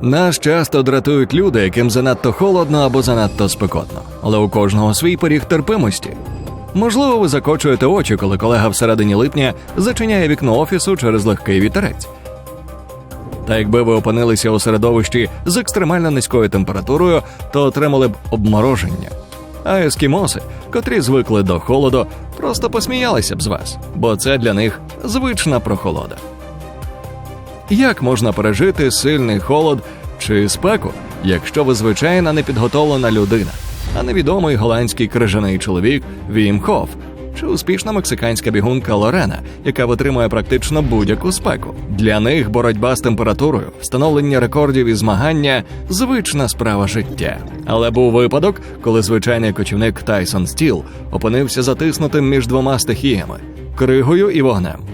Нас часто дратують люди, яким занадто холодно або занадто спекотно, але у кожного свій поріг терпимості. Можливо, ви закочуєте очі, коли колега всередині липня зачиняє вікно офісу через легкий вітерець. Та якби ви опинилися у середовищі з екстремально низькою температурою, то отримали б обмороження. А ескімоси, котрі звикли до холоду, просто посміялися б з вас, бо це для них звична прохолода. Як можна пережити сильний холод чи спеку, якщо ви звичайна непідготовлена людина, а невідомий голландський крижаний чоловік Вім Хоф, чи успішна мексиканська бігунка Лорена, яка витримує практично будь-яку спеку? Для них боротьба з температурою, встановлення рекордів і змагання звична справа життя. Але був випадок, коли звичайний кочівник Тайсон Стіл опинився затиснутим між двома стихіями кригою і вогнем.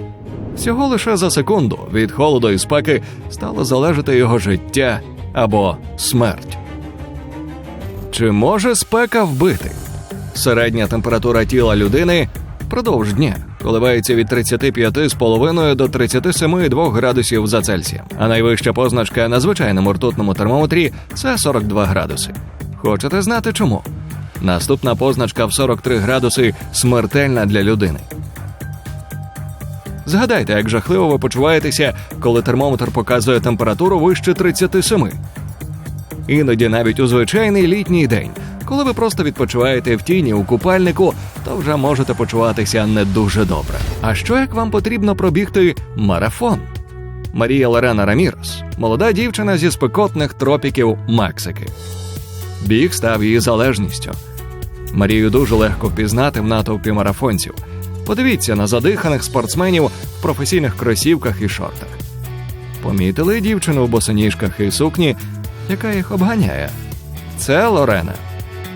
Всього лише за секунду від холоду і спеки стало залежати його життя або смерть. Чи може спека вбити? Середня температура тіла людини впродовж дня коливається від 35,5 до 37,2 градусів за Цельсієм, а найвища позначка на звичайному ртутному термометрі це 42 градуси. Хочете знати чому? Наступна позначка в 43 градуси смертельна для людини. Згадайте, як жахливо ви почуваєтеся, коли термометр показує температуру вище 37. Іноді навіть у звичайний літній день, коли ви просто відпочиваєте в тіні у купальнику, то вже можете почуватися не дуже добре. А що як вам потрібно пробігти марафон? Марія Лорена Рамірос, молода дівчина зі спекотних тропіків Мексики. Біг став її залежністю. Марію дуже легко впізнати в натовпі марафонців. Подивіться на задиханих спортсменів в професійних кросівках і шортах. Помітили дівчину в босоніжках і сукні, яка їх обганяє. Це Лорена.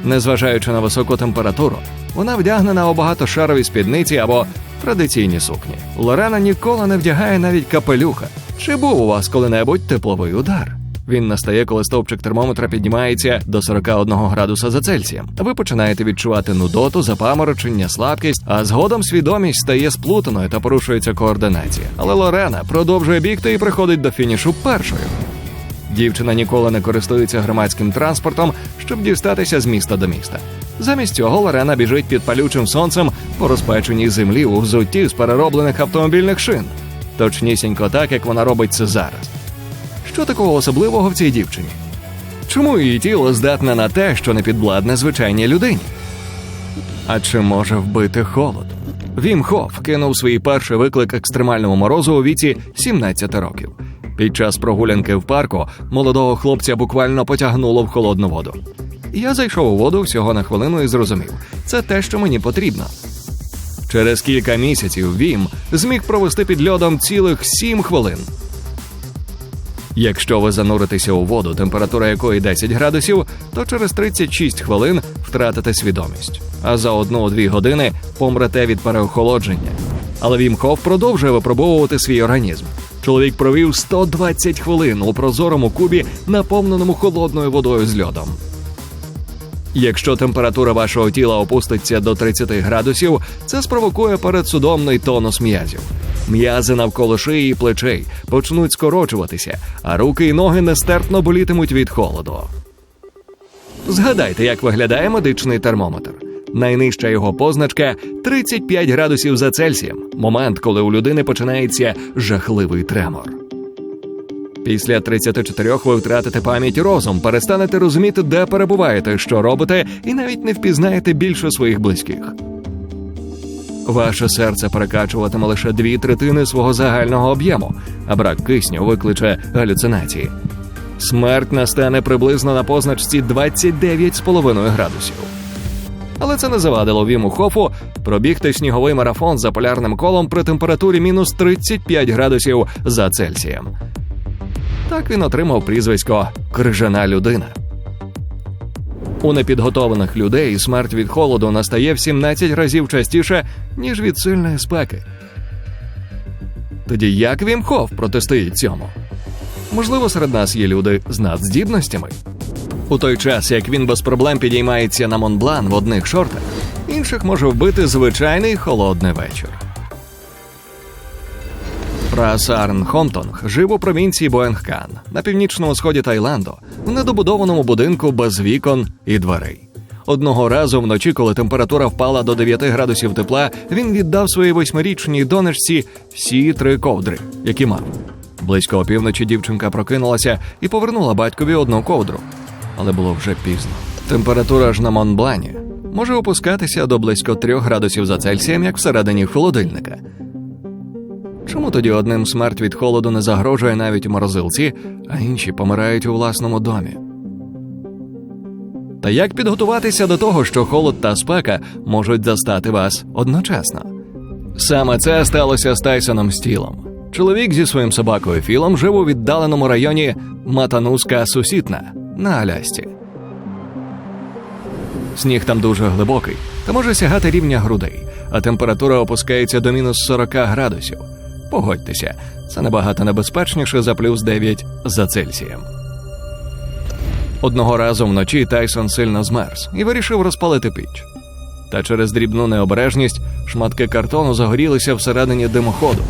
Незважаючи на високу температуру, вона вдягнена у багатошарові спідниці або традиційні сукні. Лорена ніколи не вдягає навіть капелюха. Чи був у вас коли-небудь тепловий удар? Він настає, коли стовпчик термометра піднімається до 41 градуса за Цельсієм. Ви починаєте відчувати нудоту, запаморочення, слабкість, а згодом свідомість стає сплутаною та порушується координація. Але Лорена продовжує бігти і приходить до фінішу першою. Дівчина ніколи не користується громадським транспортом, щоб дістатися з міста до міста. Замість цього Лорена біжить під палючим сонцем по розпеченій землі у взутті з перероблених автомобільних шин. Точнісінько так, як вона робить це зараз. Що такого особливого в цій дівчині? Чому її тіло здатне на те, що не підвладне звичайній людині? А чи може вбити холод? Вім Хоф кинув свій перший виклик екстремальному морозу у віці 17 років. Під час прогулянки в парку молодого хлопця буквально потягнуло в холодну воду. Я зайшов у воду всього на хвилину і зрозумів, це те, що мені потрібно. Через кілька місяців Вім зміг провести під льодом цілих 7 хвилин. Якщо ви зануритеся у воду, температура якої 10 градусів, то через 36 хвилин втратите свідомість, а за 1-2 години помрете від переохолодження. Але Вім Хоф продовжує випробовувати свій організм. Чоловік провів 120 хвилин у прозорому кубі, наповненому холодною водою з льодом. Якщо температура вашого тіла опуститься до 30 градусів, це спровокує передсудомний тонус м'язів. М'язи навколо шиї і плечей почнуть скорочуватися, а руки і ноги нестерпно болітимуть від холоду. Згадайте, як виглядає медичний термометр. Найнижча його позначка 35 градусів за Цельсієм, момент, коли у людини починається жахливий тремор. Після 34 ви втратите пам'ять і розум, перестанете розуміти, де перебуваєте, що робите, і навіть не впізнаєте більше своїх близьких. Ваше серце перекачуватиме лише дві третини свого загального об'єму, а брак кисню викличе галюцинації. Смерть настане приблизно на позначці 29,5 градусів. Але це не завадило Віму Хофу пробігти сніговий марафон за полярним колом при температурі мінус 35 градусів за Цельсієм. Так він отримав прізвисько Крижана людина. У непідготованих людей смерть від холоду настає в 17 разів частіше, ніж від сильної спеки. Тоді як Вім Хоф протистоїть цьому? Можливо, серед нас є люди з надздібностями. У той час, як він без проблем підіймається на Монблан в одних шортах, інших може вбити звичайний холодний вечір. Прасарн Хомтонг жив у провінції Боенгкан на північному сході Таїланду, в недобудованому будинку без вікон і дверей. Одного разу вночі, коли температура впала до 9 градусів тепла, він віддав своїй восьмирічній донечці всі три ковдри, які мав. Близько опівночі дівчинка прокинулася і повернула батькові одну ковдру, але було вже пізно. Температура ж на Монблані може опускатися до близько 3 градусів за Цельсієм, як всередині холодильника. Чому тоді одним смерть від холоду не загрожує навіть морозилці, а інші помирають у власному домі? Та як підготуватися до того, що холод та спека можуть застати вас одночасно? Саме це сталося з Тайсоном Стілом. Чоловік зі своїм собакою Філом жив у віддаленому районі Матануска Сусітна на Алясці. Сніг там дуже глибокий та може сягати рівня грудей, а температура опускається до мінус 40 градусів. Погодьтеся, це набагато небезпечніше за плюс 9 за Цельсієм. Одного разу вночі Тайсон сильно змерз і вирішив розпалити піч. Та через дрібну необережність шматки картону загорілися всередині димоходу.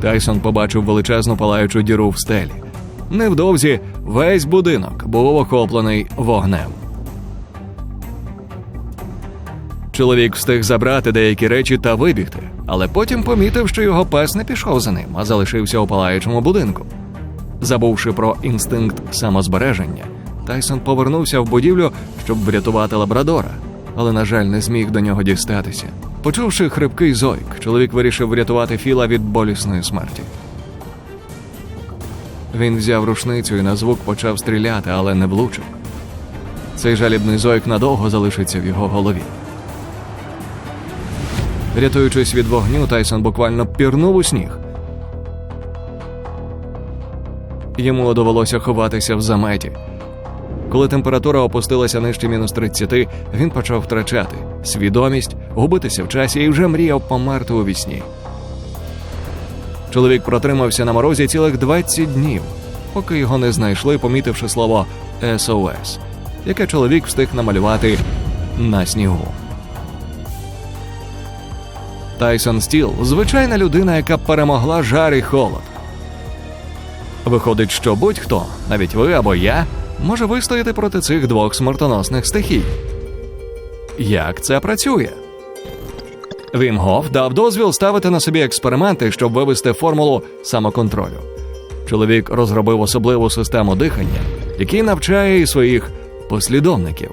Тайсон побачив величезну палаючу діру в стелі. Невдовзі весь будинок був охоплений вогнем. Чоловік встиг забрати деякі речі та вибігти, але потім помітив, що його пес не пішов за ним, а залишився у палаючому будинку. Забувши про інстинкт самозбереження, Тайсон повернувся в будівлю, щоб врятувати лабрадора, але, на жаль, не зміг до нього дістатися. Почувши хрипкий зойк, чоловік вирішив врятувати Філа від болісної смерті. Він взяв рушницю і на звук почав стріляти, але не влучив. Цей жалібний зойк надовго залишиться в його голові. Рятуючись від вогню, Тайсон буквально пірнув у сніг. Йому довелося ховатися в заметі. Коли температура опустилася нижче мінус 30, він почав втрачати свідомість, губитися в часі і вже мріяв померти у вісні. Чоловік протримався на морозі цілих 20 днів, поки його не знайшли, помітивши слово СОС, яке чоловік встиг намалювати на снігу. Тайсон Стіл звичайна людина, яка перемогла жар і холод. Виходить, що будь-хто, навіть ви або я, може вистояти проти цих двох смертоносних стихій. Як це працює? Вім Гоф дав дозвіл ставити на собі експерименти, щоб вивести формулу самоконтролю. Чоловік розробив особливу систему дихання, який навчає і своїх послідовників.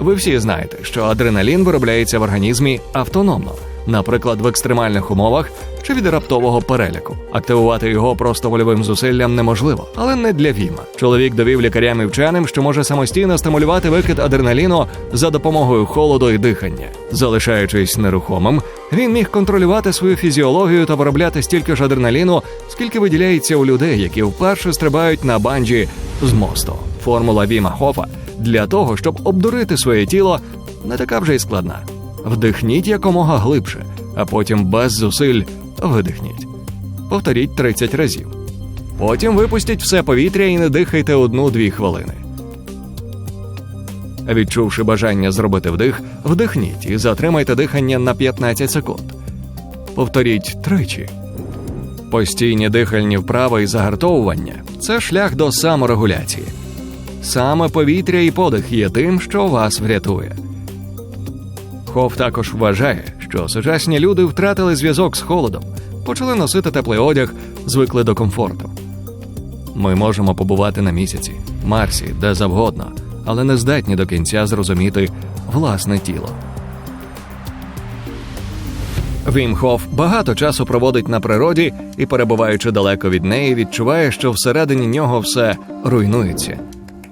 Ви всі знаєте, що адреналін виробляється в організмі автономно, наприклад, в екстремальних умовах чи від раптового переляку. Активувати його просто вольовим зусиллям неможливо, але не для Віма. Чоловік довів лікарям і вченим, що може самостійно стимулювати викид адреналіну за допомогою холоду і дихання. Залишаючись нерухомим, він міг контролювати свою фізіологію та виробляти стільки ж адреналіну, скільки виділяється у людей, які вперше стрибають на банджі з мосту. Формула Віма Хофа для того, щоб обдурити своє тіло, не така вже й складна. Вдихніть якомога глибше, а потім без зусиль видихніть. Повторіть 30 разів. Потім випустіть все повітря і не дихайте одну-дві хвилини. Відчувши бажання зробити вдих, вдихніть і затримайте дихання на 15 секунд. Повторіть тричі. Постійні дихальні вправи і загартовування це шлях до саморегуляції. Саме повітря і подих є тим, що вас врятує. Хоф також вважає, що сучасні люди втратили зв'язок з холодом, почали носити теплий одяг, звикли до комфорту. Ми можемо побувати на місяці, Марсі, де завгодно, але не здатні до кінця зрозуміти власне тіло. Вім Хоф багато часу проводить на природі і, перебуваючи далеко від неї, відчуває, що всередині нього все руйнується.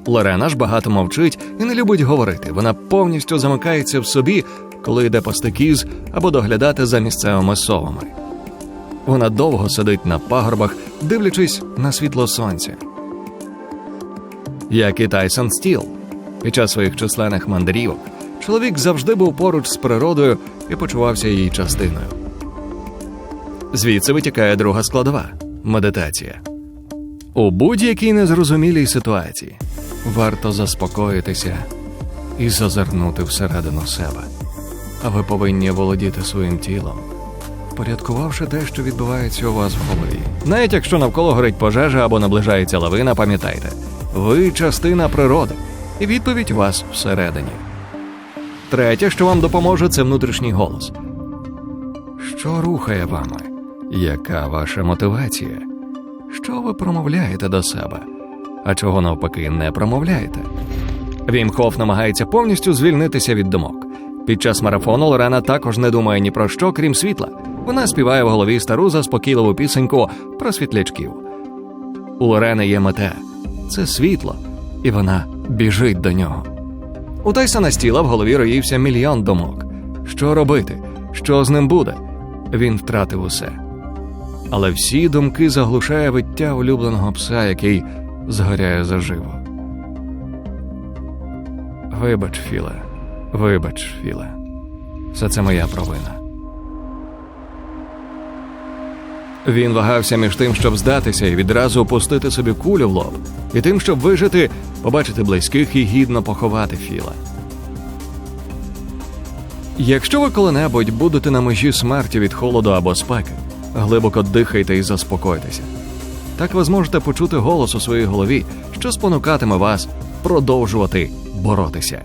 Лорена ж багато мовчить і не любить говорити. Вона повністю замикається в собі, коли йде по стикіз або доглядати за місцевими совами. Вона довго сидить на пагорбах, дивлячись на світло сонця. Як і Тайсон Стіл. Під час своїх численних мандрівок чоловік завжди був поруч з природою і почувався її частиною. Звідси витікає друга складова медитація. У будь-якій незрозумілій ситуації варто заспокоїтися і зазирнути всередину себе. Ви повинні володіти своїм тілом, впорядкувавши те, що відбувається у вас в голові. Навіть якщо навколо горить пожежа або наближається лавина, пам'ятайте, ви частина природи, і відповідь у вас всередині. Третє, що вам допоможе, це внутрішній голос. Що рухає вами? Яка ваша мотивація? Що ви промовляєте до себе? А чого навпаки не промовляєте? Вім Хоф намагається повністю звільнитися від думок. Під час марафону Лорена також не думає ні про що, крім світла. Вона співає в голові стару заспокійливу пісеньку про світлячків. У Лорени є мета це світло, і вона біжить до нього. У Тайсона Стіла в голові роївся мільйон думок. Що робити? Що з ним буде? Він втратив усе. Але всі думки заглушає виття улюбленого пса, який згоряє заживо. Вибач, Філе, вибач, Філе. Все це моя провина. Він вагався між тим, щоб здатися і відразу опустити собі кулю в лоб, і тим, щоб вижити, побачити близьких і гідно поховати Філа. Якщо ви коли-небудь будете на межі смерті від холоду або спеки, глибоко дихайте і заспокойтеся. Так ви зможете почути голос у своїй голові, що спонукатиме вас продовжувати боротися.